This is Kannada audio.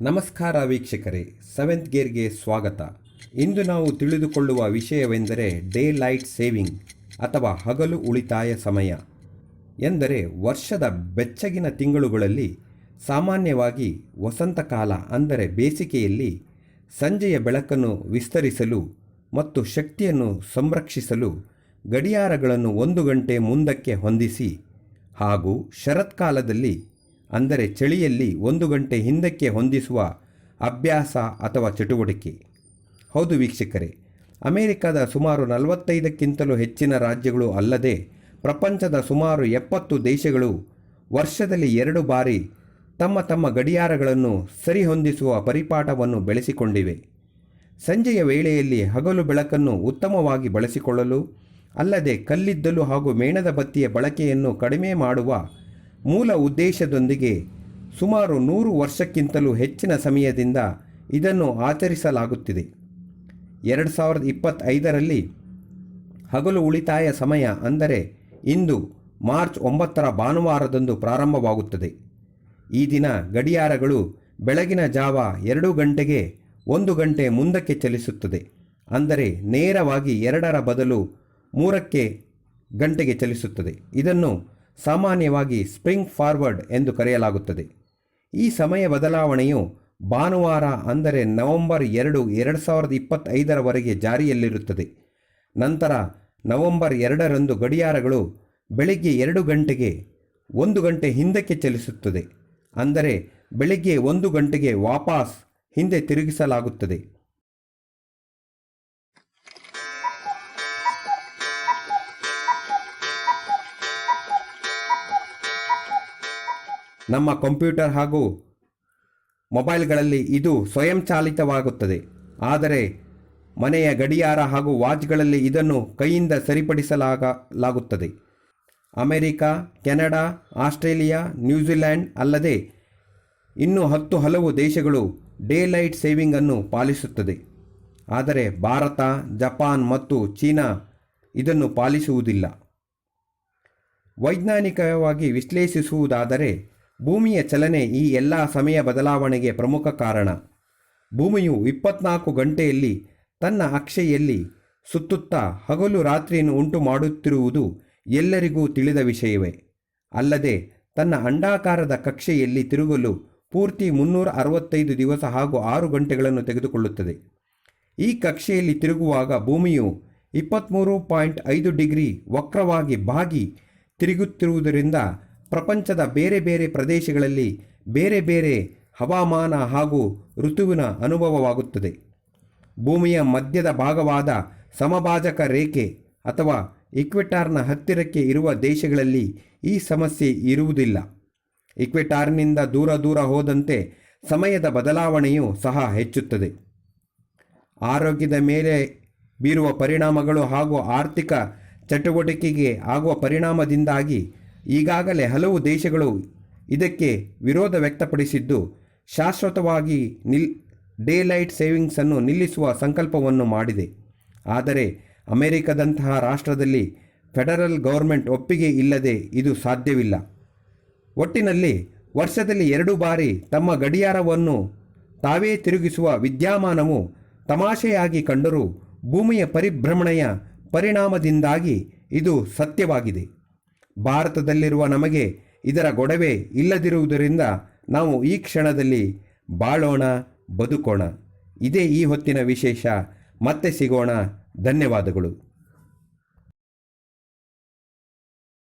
ನಮಸ್ಕಾರ ವೀಕ್ಷಕರೇ ಸೆವೆಂತ್ ಗೇರ್ಗೆ ಸ್ವಾಗತ. ಇಂದು ನಾವು ತಿಳಿದುಕೊಳ್ಳುವ ವಿಷಯವೆಂದರೆ ಡೇ ಲೈಟ್ ಸೇವಿಂಗ್ ಅಥವಾ ಹಗಲು ಉಳಿತಾಯ ಸಮಯ ಎಂದರೆ ವರ್ಷದ ಬೆಚ್ಚಗಿನ ತಿಂಗಳುಗಳಲ್ಲಿ ಸಾಮಾನ್ಯವಾಗಿ ವಸಂತಕಾಲ ಅಂದರೆ ಬೇಸಿಗೆಯಲ್ಲಿ ಸಂಜೆಯ ಬೆಳಕನ್ನು ವಿಸ್ತರಿಸಲು ಮತ್ತು ಶಕ್ತಿಯನ್ನು ಸಂರಕ್ಷಿಸಲು ಗಡಿಯಾರಗಳನ್ನು ಒಂದು ಗಂಟೆ ಮುಂದಕ್ಕೆ ಹೊಂದಿಸಿ ಹಾಗೂ ಶರತ್ಕಾಲದಲ್ಲಿ ಅಂದರೆ ಚಳಿಯಲ್ಲಿ ಒಂದು ಗಂಟೆ ಹಿಂದಕ್ಕೆ ಹೊಂದಿಸುವ ಅಭ್ಯಾಸ ಅಥವಾ ಚಟುವಟಿಕೆ. ಹೌದು ವೀಕ್ಷಕರೇ, ಅಮೆರಿಕದ ಸುಮಾರು ನಲವತ್ತೈದಕ್ಕಿಂತಲೂ ಹೆಚ್ಚಿನ ರಾಜ್ಯಗಳು ಅಲ್ಲದೆ ಪ್ರಪಂಚದ ಸುಮಾರು ಎಪ್ಪತ್ತು ದೇಶಗಳು ವರ್ಷದಲ್ಲಿ ಎರಡು ಬಾರಿ ತಮ್ಮ ತಮ್ಮ ಗಡಿಯಾರಗಳನ್ನು ಸರಿಹೊಂದಿಸುವ ಪರಿಪಾಠವನ್ನು ಬೆಳೆಸಿಕೊಂಡಿವೆ. ಸಂಜೆಯ ವೇಳೆಯಲ್ಲಿ ಹಗಲು ಬೆಳಕನ್ನು ಉತ್ತಮವಾಗಿ ಬಳಸಿಕೊಳ್ಳಲು, ಅಲ್ಲದೆ ಕಲ್ಲಿದ್ದಲು ಹಾಗೂ ಮೇಣದ ಬತ್ತಿಯ ಬಳಕೆಯನ್ನು ಕಡಿಮೆ ಮಾಡುವ ಮೂಲ ಉದ್ದೇಶದೊಂದಿಗೆ ಸುಮಾರು ನೂರು ವರ್ಷಕ್ಕಿಂತಲೂ ಹೆಚ್ಚಿನ ಸಮಯದಿಂದ ಇದನ್ನು ಆಚರಿಸಲಾಗುತ್ತಿದೆ. ಎರಡು ಸಾವಿರದ ಇಪ್ಪತ್ತೈದರಲ್ಲಿ ಹಗಲು ಉಳಿತಾಯ ಸಮಯ ಅಂದರೆ ಇಂದು ಮಾರ್ಚ್ ಒಂಬತ್ತರ ಭಾನುವಾರದಂದು ಪ್ರಾರಂಭವಾಗುತ್ತದೆ. ಈ ದಿನ ಗಡಿಯಾರಗಳು ಬೆಳಗಿನ ಜಾವ ಎರಡು ಗಂಟೆಗೆ ಒಂದು ಗಂಟೆ ಮುಂದಕ್ಕೆ ಚಲಿಸುತ್ತದೆ. ಅಂದರೆ ನೇರವಾಗಿ ಎರಡರ ಬದಲು ಮೂರಕ್ಕೆ ಗಂಟೆಗೆ ಚಲಿಸುತ್ತದೆ. ಇದನ್ನು ಸಾಮಾನ್ಯವಾಗಿ ಸ್ಪ್ರಿಂಗ್ ಫಾರ್ವರ್ಡ್ ಎಂದು ಕರೆಯಲಾಗುತ್ತದೆ. ಈ ಸಮಯ ಬದಲಾವಣೆಯು ಭಾನುವಾರ ಅಂದರೆ ನವೆಂಬರ್ ಎರಡು ಎರಡು ಸಾವಿರದ ಇಪ್ಪತ್ತೈದರವರೆಗೆ ಜಾರಿಯಲ್ಲಿರುತ್ತದೆ. ನಂತರ ನವೆಂಬರ್ ಎರಡರಂದು ಗಡಿಯಾರಗಳು ಬೆಳಿಗ್ಗೆ ಎರಡು ಗಂಟೆಗೆ ಒಂದು ಗಂಟೆ ಹಿಂದಕ್ಕೆ ಚಲಿಸುತ್ತದೆ. ಅಂದರೆ ಬೆಳಿಗ್ಗೆ ಒಂದು ಗಂಟೆಗೆ ವಾಪಸ್ ಹಿಂದೆ ತಿರುಗಿಸಲಾಗುತ್ತದೆ. ನಮ್ಮ ಕಂಪ್ಯೂಟರ್ ಹಾಗೂ ಮೊಬೈಲ್ಗಳಲ್ಲಿ ಇದು ಸ್ವಯಂಚಾಲಿತವಾಗುತ್ತದೆ. ಆದರೆ ಮನೆಯ ಗಡಿಯಾರ ಹಾಗೂ ವಾಚ್ಗಳಲ್ಲಿ ಇದನ್ನು ಕೈಯಿಂದ ಸರಿಪಡಿಸಲಾಗಲಾಗುತ್ತದೆ. America, Canada, Australia, New Zealand ಅಲ್ಲದೆ ಇನ್ನೂ ಹತ್ತು ಹಲವು ದೇಶಗಳು ಡೇ ಲೈಟ್ ಸೇವಿಂಗನ್ನು ಪಾಲಿಸುತ್ತದೆ. ಆದರೆ ಭಾರತ, ಜಪಾನ್ ಮತ್ತು ಚೀನಾ ಇದನ್ನು ಪಾಲಿಸುವುದಿಲ್ಲ. ವೈಜ್ಞಾನಿಕವಾಗಿ ವಿಶ್ಲೇಷಿಸುವುದಾದರೆ ಭೂಮಿಯ ಚಲನೆ ಈ ಎಲ್ಲ ಸಮಯ ಬದಲಾವಣೆಗೆ ಪ್ರಮುಖ ಕಾರಣ. ಭೂಮಿಯು ಇಪ್ಪತ್ನಾಲ್ಕು ಗಂಟೆಯಲ್ಲಿ ತನ್ನ ಅಕ್ಷೆಯಲ್ಲಿ ಸುತ್ತುತ್ತಾ ಹಗಲು ರಾತ್ರಿಯನ್ನು ಉಂಟು ಮಾಡುತ್ತಿರುವುದು ಎಲ್ಲರಿಗೂ ತಿಳಿದ ವಿಷಯವೇ. ಅಲ್ಲದೆ ತನ್ನ ಅಂಡಾಕಾರದ ಕಕ್ಷೆಯಲ್ಲಿ ತಿರುಗಲು ಪೂರ್ತಿ ಮುನ್ನೂರ ಅರವತ್ತೈದು ದಿವಸ ಹಾಗೂ ಆರು ಗಂಟೆಗಳನ್ನು ತೆಗೆದುಕೊಳ್ಳುತ್ತದೆ. ಈ ಕಕ್ಷೆಯಲ್ಲಿ ತಿರುಗುವಾಗ ಭೂಮಿಯು ಇಪ್ಪತ್ತ್ಮೂರು ಪಾಯಿಂಟ್ ಐದು ಡಿಗ್ರಿ ವಕ್ರವಾಗಿ ಬಾಗಿ ತಿರುಗುತ್ತಿರುವುದರಿಂದ ಪ್ರಪಂಚದ ಬೇರೆ ಬೇರೆ ಪ್ರದೇಶಗಳಲ್ಲಿ ಬೇರೆ ಬೇರೆ ಹವಾಮಾನ ಹಾಗೂ ಋತುವಿನ ಅನುಭವವಾಗುತ್ತದೆ. ಭೂಮಿಯ ಮಧ್ಯದ ಭಾಗವಾದ ಸಮಭಾಜಕ ರೇಖೆ ಅಥವಾ ಇಕ್ವೆಟಾರ್ನ ಹತ್ತಿರಕ್ಕೆ ಇರುವ ದೇಶಗಳಲ್ಲಿ ಈ ಸಮಸ್ಯೆ ಇರುವುದಿಲ್ಲ. ಇಕ್ವೆಟಾರ್ನಿಂದ ದೂರ ದೂರ ಹೋದಂತೆ ಸಮಯದ ಬದಲಾವಣೆಯು ಸಹ ಹೆಚ್ಚುತ್ತದೆ. ಆರೋಗ್ಯದ ಮೇಲೆ ಬೀರುವ ಪರಿಣಾಮಗಳು ಹಾಗೂ ಆರ್ಥಿಕ ಚಟುವಟಿಕೆಗೆ ಆಗುವ ಪರಿಣಾಮದಿಂದಾಗಿ ಈಗಾಗಲೇ ಹಲವು ದೇಶಗಳು ಇದಕ್ಕೆ ವಿರೋಧ ವ್ಯಕ್ತಪಡಿಸಿದ್ದು, ಶಾಶ್ವತವಾಗಿ ನಿಲ್ ಡೇ ಲೈಟ್ ಸೇವಿಂಗ್ಸನ್ನು ನಿಲ್ಲಿಸುವ ಸಂಕಲ್ಪವನ್ನು ಮಾಡಿದೆ. ಆದರೆ ಅಮೆರಿಕದಂತಹ ರಾಷ್ಟ್ರದಲ್ಲಿ ಫೆಡರಲ್ ಗೌರ್ಮೆಂಟ್ ಒಪ್ಪಿಗೆ ಇಲ್ಲದೆ ಇದು ಸಾಧ್ಯವಿಲ್ಲ. ಒಟ್ಟಿನಲ್ಲಿ ವರ್ಷದಲ್ಲಿ ಎರಡು ಬಾರಿ ತಮ್ಮ ಗಡಿಯಾರವನ್ನು ತಾವೇ ತಿರುಗಿಸುವ ವಿದ್ಯಮಾನವು ತಮಾಷೆಯಾಗಿ ಕಂಡರೂ ಭೂಮಿಯ ಪರಿಭ್ರಮಣೆಯ ಪರಿಣಾಮದಿಂದಾಗಿ ಇದು ಸತ್ಯವಾಗಿದೆ. ಭಾರತದಲ್ಲಿರುವ ನಮಗೆ ಇದರ ಗೊಡವೆ ಇಲ್ಲದಿರುವುದರಿಂದ ನಾವು ಈ ಕ್ಷಣದಲ್ಲಿ ಬಾಳೋಣ, ಬದುಕೋಣ. ಇದೇ ಈ ಹೊತ್ತಿನ ವಿಶೇಷ. ಮತ್ತೆ ಸಿಗೋಣ. ಧನ್ಯವಾದಗಳು.